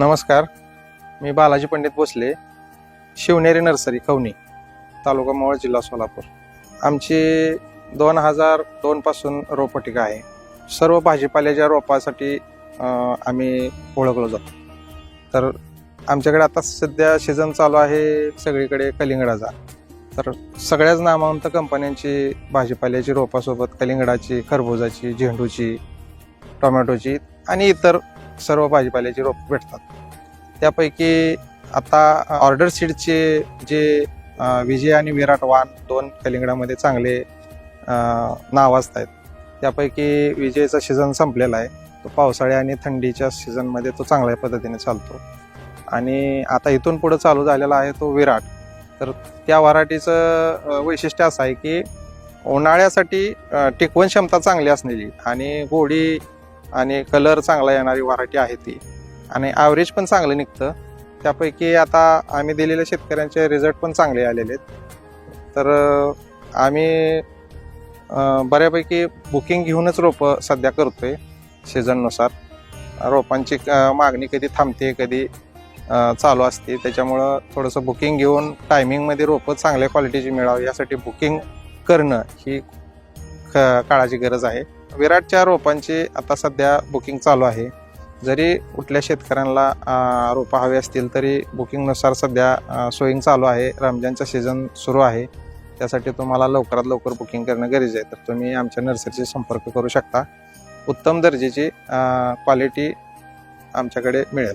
नमस्कार. मी बालाजी पंडित भोसले शिवनेरी नर्सरी खवणी तालुका मोहोळ जिल्हा सोलापूर. आमची दोन हजार दोनपासून रोपटिका आहे. सर्व भाजीपाल्याच्या रोपासाठी आम्ही ओळखलो जातो. तर आमच्याकडे आता सध्या सीझन चालू आहे सगळीकडे कलिंगडाचा. तर सगळ्याच नामवंत कंपन्यांची भाजीपाल्याची रोपासोबत कलिंगडाची खरबुजाची झेंडूची टोमॅटोची आणि इतर सर्व भाजीपाल्याची रोप भेटतात. त्यापैकी आता ऑर्डर सीडचे जे विजय आणि विराट वान दोन कलिंगडामध्ये चांगले नावाजत नाव असत आहेत त्यापैकी विजयचा सीझन संपलेला आहे. तो पावसाळ्या आणि थंडीच्या सीझनमध्ये तो चांगल्या पद्धतीने चालतो. आणि आता इथून पुढं चालू झालेला आहे तो विराट. तर त्या वराठीचं वैशिष्ट्य असं आहे की उन्हाळ्यासाठी टिकवण क्षमता चांगली असलेली आणि गोडी आणि कलर चांगला येणारी व्हरायटी आहे ती. आणि ॲव्हरेज पण चांगलं निघतं. त्यापैकी आता आम्ही दिलेल्या शेतकऱ्यांचे रिझल्ट पण चांगले आलेले आहेत. तर आम्ही बऱ्यापैकी बुकिंग घेऊनच रोपं सध्या करतो आहे सीझननुसार रोपांची मागणी कधी थांबते कधी चालू असते. त्याच्यामुळं थोडंसं बुकिंग घेऊन टायमिंगमध्ये रोपं चांगल्या क्वालिटीची मिळावी यासाठी बुकिंग करणं ही काळाची गरज आहे. विराटच्या रोपांची आता सध्या बुकिंग चालू आहे. जरी कुठल्या शेतकऱ्यांना रोपं हवी असतील तरी बुकिंगनुसार सध्या सोयिंग चालू आहे. रमजानचा सीझन सुरू आहे. त्यासाठी तुम्हाला लवकरात लवकर बुकिंग करणं गरजेचं आहे. तर तुम्ही आमच्या नर्सरीशी संपर्क करू शकता. उत्तम दर्जाची क्वालिटी आमच्याकडे मिळेल.